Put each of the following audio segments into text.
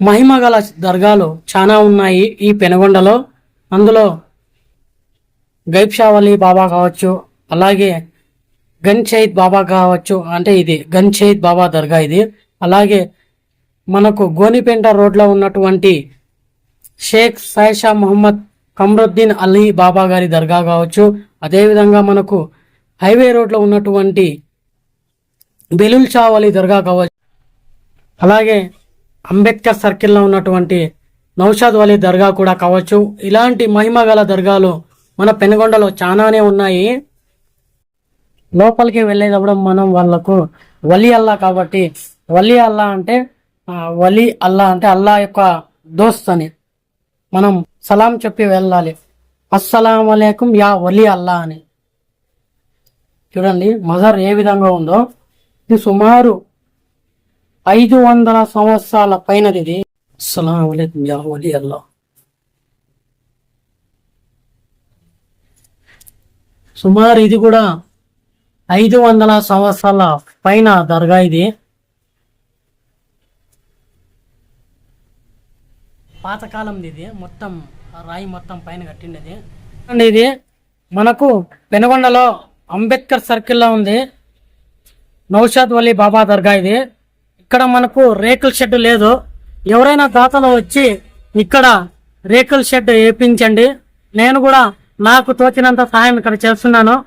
మహిమ గల దర్గాలు చాలా ఉన్నాయి ఈ పెనుగొండలో. అందులో గైబ్షావలి బాబా కావచ్చు అలాగే గన్ షహీద్ బాబా కావచ్చు అంటే ఇది గన్ షహీద్ బాబా దర్గా ఇది. అలాగే మనకు గోనిపేంట రోడ్లో ఉన్నటువంటి షేక్ సాయిషా మొహమ్మద్ కమరుద్దీన్ అలీ బాబా గారి దర్గా కావచ్చు. అదేవిధంగా మనకు హైవే రోడ్లో ఉన్నటువంటి బెలుల్ షా అలీ దర్గా కావచ్చు. అలాగే అంబేద్కర్ సర్కిల్లో ఉన్నటువంటి నౌషాద్ వలీ దర్గా కూడా కావచ్చు. ఇలాంటి మహిమ గల దర్గాలు మన పెనుగొండలో చాలానే ఉన్నాయి. లోపలికి వెళ్ళేటప్పుడు మనం వాళ్ళకు వలి అల్లా కాబట్టి వలి అల్లా అంటే వలి అల్లా అంటే అల్లా యొక్క దోస్త్ అని మనం సలాం చెప్పి వెళ్ళాలి. అస్సలం అలైకుం యా వలి అల్లా అని. చూడండి మజర్ ఏ విధంగా ఉందో. ఇది సుమారు ఐదు వందల సంవత్సరాల పైనది ఇది అస్సలం యా వలి అల్లా. సుమారు ఇది కూడా ఐదు వందల సంవత్సరాల పైన దర్గా ఇది. పాతకాలంది ఇది. మొత్తం రాయి మొత్తం పైన కట్టిండేది. అండ్ ఇది మనకు పెనుగొండలో అంబేద్కర్ సర్కిల్లో ఉంది. నౌషాద్ వలీ బాబా దర్గా ఇది. ఇక్కడ మనకు రేకుల షెడ్ లేదు. ఎవరైనా దాతలు వచ్చి ఇక్కడ రేకుల షెడ్ వేయించండి నేను కూడా నాకు తోచినంత సహాయం ఇక్కడ చేస్తున్నాను.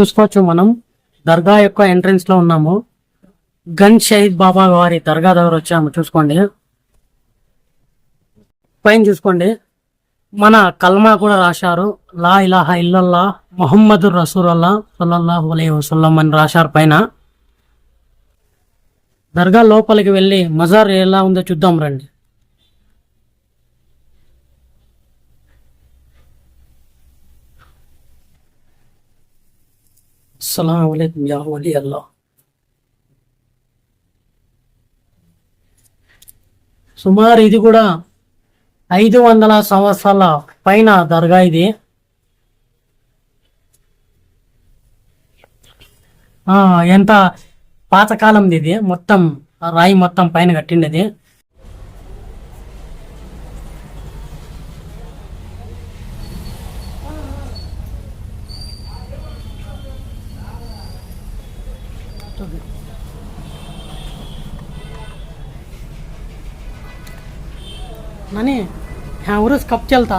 చూసుకోవచ్చు మనం. దర్గా యొక్క ఎంట్రన్స్లో ఉన్నాము. గన్ షహీద్ బాబా వారి దర్గా దగ్గర వచ్చాము. చూసుకోండి. పైన చూసుకోండి. మన కల్మా కూడా రాశారు. లా ఇలాహ ఇల్లల్లా మొహమ్మదు రసూలల్లా సల్లల్లాహు అలైహి వసల్లం అని రాశారు పైన. దర్గా లోపలికి వెళ్ళి మజార్ ఎలా ఉందో చూద్దాం రండి. అస్సలం అలైకుం యా వలి అల్లా. సుమారు ఇది కూడా ఐదు వందల సంవత్సరాల పైన దర్గా ఇది. ఆ, ఎంత పాతకాలంది ఇది మొత్తం ఆ రాయి మొత్తం పైన కట్టిండేది नानी हाँ उर्स कब चलता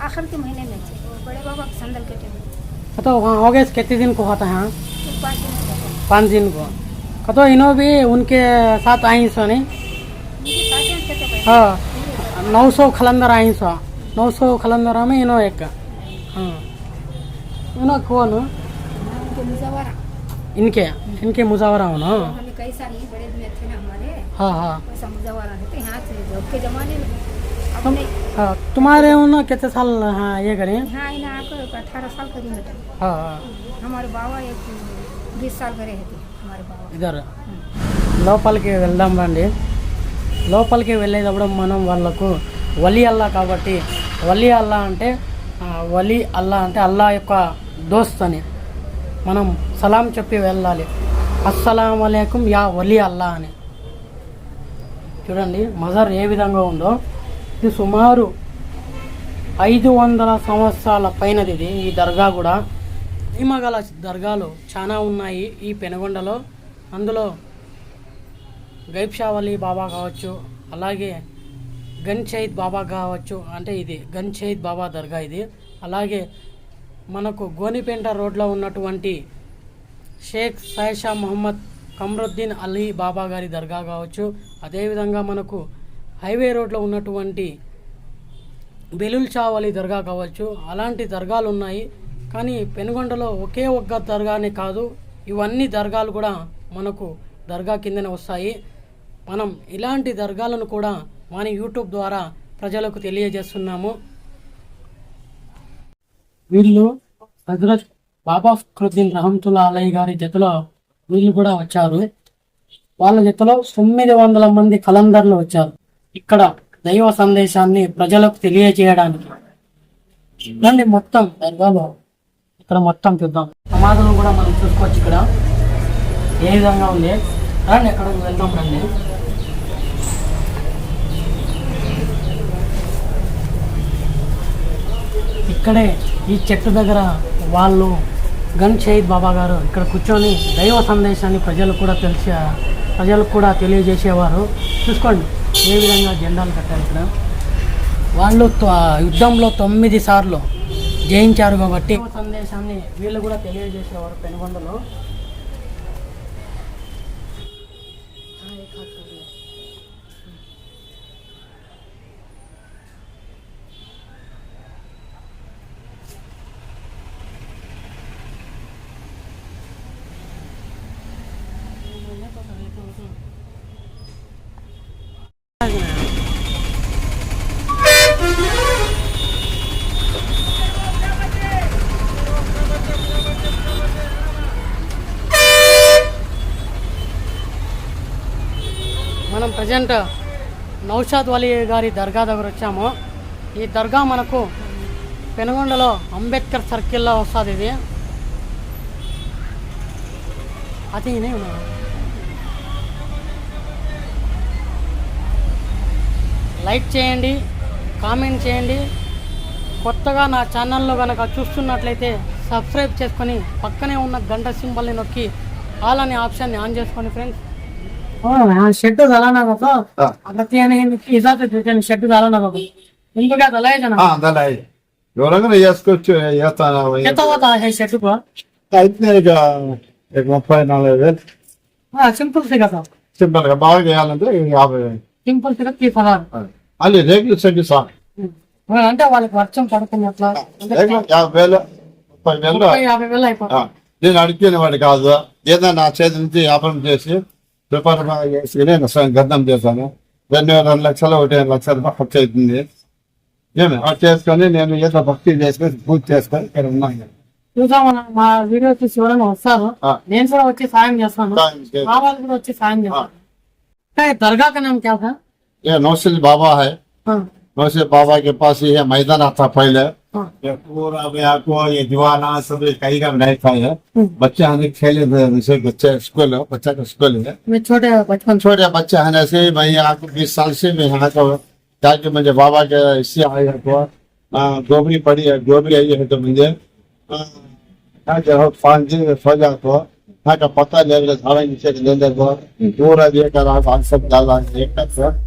आखिर के महीने में थे वो बड़े बाबा के संदल के टेबल तो वहाँ हो गए कितने दिन को होता है पाँच दिन को। कतो इनो भी उनके साथ आई सो नहीं। हाँ नौ सौ खलंदर आई सो नौ सौ खलंदर में इनो एक। हाँ। इनो कौन इनके इनके मुजावरा हो ना? हाँ हाँ। हाँ तुम्हारे उन कितने साल हाँ ये करें? हाँ इन्हें आपको अठारह साल करी हाँ हाँ हमारे बाबा एक बीस साल करे थे हमारे बाबा ఇద్దరు లోపలికి వెళ్దాం రండి లోపలికి వెళ్ళేటప్పుడు మనం వాళ్ళకు వలి అల్లా కాబట్టి వలి అల్లా అంటే ఆ, వలి అల్లా అంటే అల్లా యొక్క దోస్త్ అని మనం సలాం చెప్పి వెళ్ళాలి అస్సలం అలైకుం యా వలి అల్లా అని చూడండి మజర్ ఏ విధంగా ఉందో ఇది సుమారు ఐదు వందల సంవత్సరాల పైనది ఇది ఈ దర్గా కూడా మహిమగల దర్గాలు చాలా ఉన్నాయి ఈ పెనుగొండలో. అందులో గైబ్షావలి బాబా కావచ్చు అలాగే గన్ షహీద్ బాబా కావచ్చు అంటే ఇది గన్ షహీద్ బాబా దర్గా ఇది. అలాగే మనకు గోనిపేంట రోడ్లో ఉన్నటువంటి షేక్ సాయిషా మొహమ్మద్ కమరుద్దీన్ అలీ బాబా గారి దర్గా కావచ్చు. అదేవిధంగా మనకు హైవే రోడ్లో ఉన్నటువంటి బెలుల్ షా అలీ దర్గా కావచ్చు. అలాంటి దర్గాలు ఉన్నాయి. కానీ పెనుగొండలో ఒకే ఒక్క దర్గానే కాదు ఇవన్నీ దర్గాలు కూడా మనకు దర్గా కిందనే వస్తాయి. మనం ఇలాంటి దర్గాలను కూడా మన యూట్యూబ్ ద్వారా ప్రజలకు తెలియజేస్తున్నాము. వీళ్ళు హజరత్ బాబా ఫక్రుద్దీన్ రహమతుల్లా అలయ్య గారి జతలో వీళ్ళు కూడా వచ్చారు. వాళ్ళ జతలో తొమ్మిది వందల మంది కలందర్లు వచ్చారు. ఇక్కడ దైవ సందేశాన్ని ప్రజలకు తెలియజేయడానికి. రండి మొత్తం దర్గాలో ఇక్కడ మొత్తం చూద్దాం. సమాధులు కూడా మనం చూసుకోవచ్చు ఇక్కడ. ఏ విధంగా ఉంది? రండి ఎక్కడ వెళ్దాం రండి. ఇక్కడే ఈ చెట్టు దగ్గర వాళ్ళు గన్ షహీద్ బాబా గారు ఇక్కడ కూర్చొని దైవ సందేశాన్ని ప్రజలు కూడా తెలిసి ప్రజలకు కూడా తెలియజేసేవారు. చూసుకోండి ఏ విధంగా జెండాలు కట్టారు ఇక్కడ. వాళ్ళు యుద్ధంలో తొమ్మిది సార్లు జయించారు కాబట్టి సందేశాన్ని వీళ్ళు కూడా తెలియజేసేవారు పెనుగొండలో. మనం ప్రజెంట్ నౌషాద్ వలీ గారి దర్గా దగ్గర వచ్చాము. ఈ దర్గా మనకు పెనుగొండలో అంబేద్కర్ సర్కిల్లో వస్తుంది ఇది. అది లైక్ చేయండి కామెంట్ చేయండి. కొత్తగా నా ఛానల్లో కనుక చూస్తున్నట్లయితే సబ్స్క్రైబ్ చేసుకొని పక్కనే ఉన్న గంట సింబల్ని నొక్కి ఆల్ అనే ఆప్షన్ని ఆన్ చేసుకోండి ఫ్రెండ్స్ షెడ్ झाला बघा हा. आता ते आणि इजाचं त्याच्याने షెడ్ झाला ना बघा तुमचं काय झालं आहे ना ఆ, దాని అయ్యి. ఎవరైనా వేసుకోవచ్చు వేస్తాను किती होता हे షెడ్ को అయితే ఇక ఇక ముప్పై నలభై వేలు हा सिंपल से का సింపుల్ గా బాగా చేయాలంటే ఇక యాభై వేలు సింపుల్ से तीस हजार అది రేకులు సెట్ సార్ అంటే వాళ్ళకి వర్షం పడుతున్నట్లా అంటే రేకులు యాభై వేలు ముప్పై వేలు ముప్పై యాభై వేలు అయిపోతుంది ఆ, నేను అడిగిన వాడు కాదు ఏదో నా చేతి నుంచి వ్యాపారం చేసి వ్యాపారం బాగా చేసి నేను స్వయం గద్దం చేశాను రెండు వేల రెండు లక్షలు ఒకటి రెండు లక్షలు ఖర్చు అవుతుంది ఏమి అది చేసుకొని నేను ఏదో భక్తి చేసుకొని పూజ చేసుకొని ఇక్కడ ఉన్నాను చూసా మన మా వీడియో చూసి ఎవరైనా వస్తారు ఆ. నేను కూడా వచ్చి సాయం చేస్తాను మా వాళ్ళు కూడా వచ్చి సాయం చేస్తాను అంటే దర్గా का नाम क्या था ये नौसिल बाबा है हाँ, नौसिल बाबा के पास ये मैदान आता पहले हाँ, ये पूरा में आपको ये दीवाना सब कहीं का नहीं था है हम्म। हमें खेले जैसे बच्चे स्कूल है बच्चा का स्कूल है। छोटे बचपन छोटे बच्चे हैं ऐसे मैं यहाँ बीस साल से मैं यहाँ का ताकि मुझे बाबा के इससे तो गोबरी पड़ी है गोबरी आई है तो मुझे है तो का पता ले ले नीचे ले ले तो पूरा लेकर आप सब डाला एक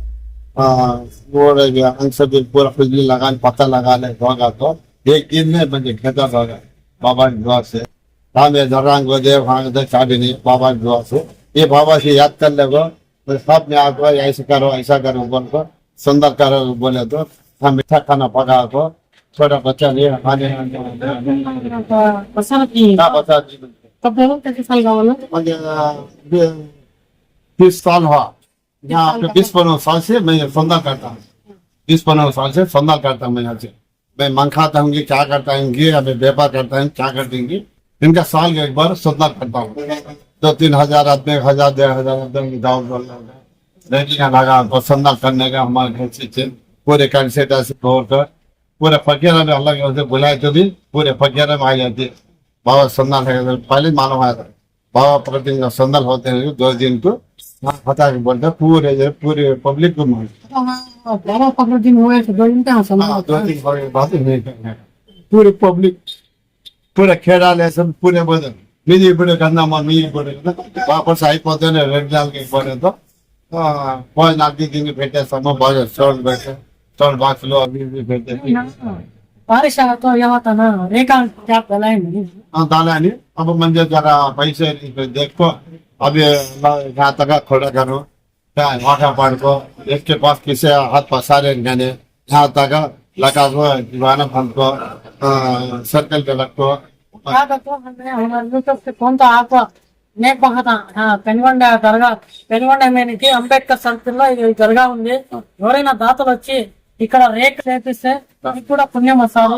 पूरा ये हम सब पूरा खुजली लगा पता लगा ले होगा तो। एक दिन में मुझे खेता होगा बाबा की दुआ से। रामे को देव हाँ दे चाबिनी बाबा की दुआ से। ये बाबा से याद कर ले वो तो सब में आपको ऐसा करो ऐसा करो बोल को सुंदर करो बोले तो। हम मीठा खाना पका को छोटा बच्चा नहीं खाने बीस साल हुआ। यहाँ बीस पंद्रह साल से मैं सुंदर करता हूँ। बीस पंद्रह साल से सुंदर करता हूँ मैं यहाँ से। मैं खाता हूँ क्या करता हूँ व्यापार करता हूँ, क्या कर देंगे। इनका साल एक बार करता हूँ। दो तीन हज़ार आदमी, एक हज़ार, डेढ़ हज़ार लगा करने का हमारे घर से। पूरे तोड़ कर, पूरे फकीरा में बुलाए तो भी, पूरे फकीरा में आ जाते। बाबा सुंदर पहले मालूम आया था। बाबा प्रतिदिन होते हैं, दो दिन को हाँ, पता नहीं बोलते पूरे पूरे हाँ, हाँ, पब्लिक को बारह पंद्रह दिन हुए दो दिन का पूरे पब्लिक पूरा खेड़ा ले सब पूरे बदल मेरी बड़े करना माँ मेरी बड़े करना वापस आई पहुँचे ने रेड डाल के बने तो पाँच नाक दिन के बेटे समय बहुत सौर बैठे सौर बात लो अभी भी बेटे बारिश आया तो यहाँ था ना एक आप डाला है नहीं हाँ डाला नहीं? अब मंदिर जरा पैसे देखो। अभी यहाँ तक खोड़ा करो क्या वाटा पाड़ को एक के पास किसे हाथ पसारे गने यहाँ तक लगा को दीवाना बंद को सर्कल पे रखो क्या करते हमने हमारे यूट्यूब से फोन तो आपको नेक बहा था हाँ పెనుగొండ దర్గా పెనుగొండ మీదకి అంబేద్కర్ సర్కిల్ లో ఈ దర్గా ఉంది ఎవరైనా దాతలు వచ్చి ఇక్కడ రేక్ చేపిస్తే మీకు కూడా పుణ్యం వస్తారు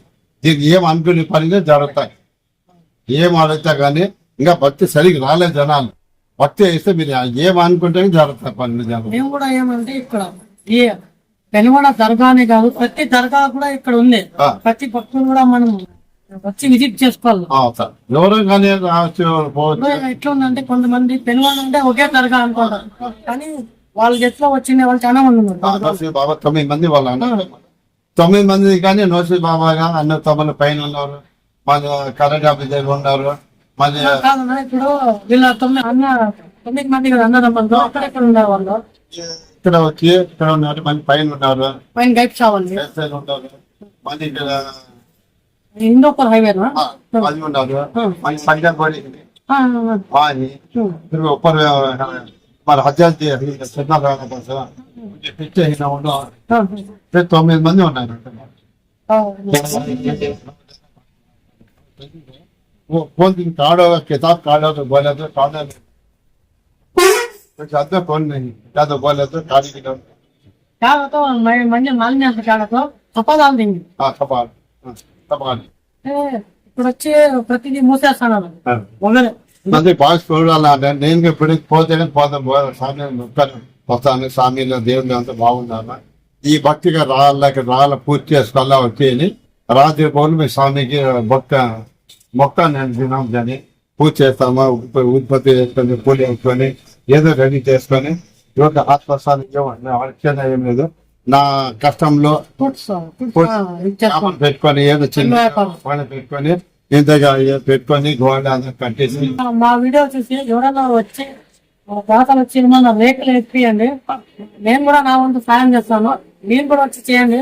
దీనికి ఏం అనుకునే పనిగా జరుగుతాయి. ఏం ఆలోచితా కానీ ఇంకా భక్తి సరిగ్గా రాలేదు జనాలు. భక్తి వేస్తే మీరు ఏం అనుకుంటే జరుగుతాయి పనులు మేము కూడా ఏమంటే ఇక్కడ ఈ పెనుగొండ దర్గానే కాదు ప్రతి దర్గా కూడా ఇక్కడ ఉంది. ప్రతి భక్తులు కూడా మనం వచ్చి విజిట్ చేసుకోవాలి. ఆ, సార్. ఎవరు కానీ రావచ్చు పోవచ్చు. ఇప్పుడు ఎట్లా ఉందంటే కొంతమంది పెనుగొండ అంటే ఒకే దర్గా అనుకుంటారు. కానీ వాళ్ళ ఎట్లా వచ్చిన వాళ్ళు చాలా మంది ఉన్నారు. తొమ్మిది మంది వాళ్ళు తొమ్మిది మంది కానీ నోసి బాబాగా అన్న తమ్ముల పైన ఉన్నారు మన కరెంట్ ఆఫీస్ దగ్గర ఉన్నారు మన ఇప్పుడు తొమ్మిది అన్న తొమ్మిది మంది అక్కడ ఇక్కడ ఇక్కడ వచ్చి ఇక్కడ ఉన్నారు మన పైన ఉన్నారు. పైన ఇక్కడ హైవే అది మరి హత్యాలు చిన్న కోసం పిచ్చ అయినా ఉన్నాం फिर తొమ్మిది మంది ఉన్నారు वो कौन दिन कार्ड होगा किताब कार्ड हो तो बोले तो कार्ड है तो जाते कौन नहीं क्या तो बोले तो कार्ड की नाम కాడతో మంచి మాలిన్య కాడతో తప్పదాలు తింది हाँ कपाल हाँ, कपाल ఇప్పుడు వచ్చి ప్రతిదీ మూసేస్తాను ఒకరే మంది బాగా చూడాలంటే నేను ఇప్పుడు పోతే పోతాం స్వామి మొత్తాను మొత్తాన్ని స్వామిలో దేవుళ్ళు అంతా బాగున్నామా? ఈ భక్తిగా రాళ్ళకి రాళ్ళ పూర్తి చేసుకోవాలా వచ్చి రాత్రి పౌర్ణమి మీ స్వామికి భక్త మొక్క నేను తినాం పూజ చేస్తామా? ఉత్పత్తి చేసుకొని పూలు వేసుకొని ఏదో రెడీ చేసుకొని ఇవాళ ఆత్మస్థానం వచ్చేది ఏం లేదు. నా కష్టంలో పెట్టుకొని ఏదో చిన్న పెట్టుకొని ఇంతగా పెట్టుకొని గోడ అంతా కట్టేసి మా వీడియో చూసి ఎవరైనా వచ్చి దాతలు వచ్చి మన రేకులు ఎక్కియండి నేను కూడా నా వంతు సాయం చేస్తాను. మీరు కూడా వచ్చి చేయండి.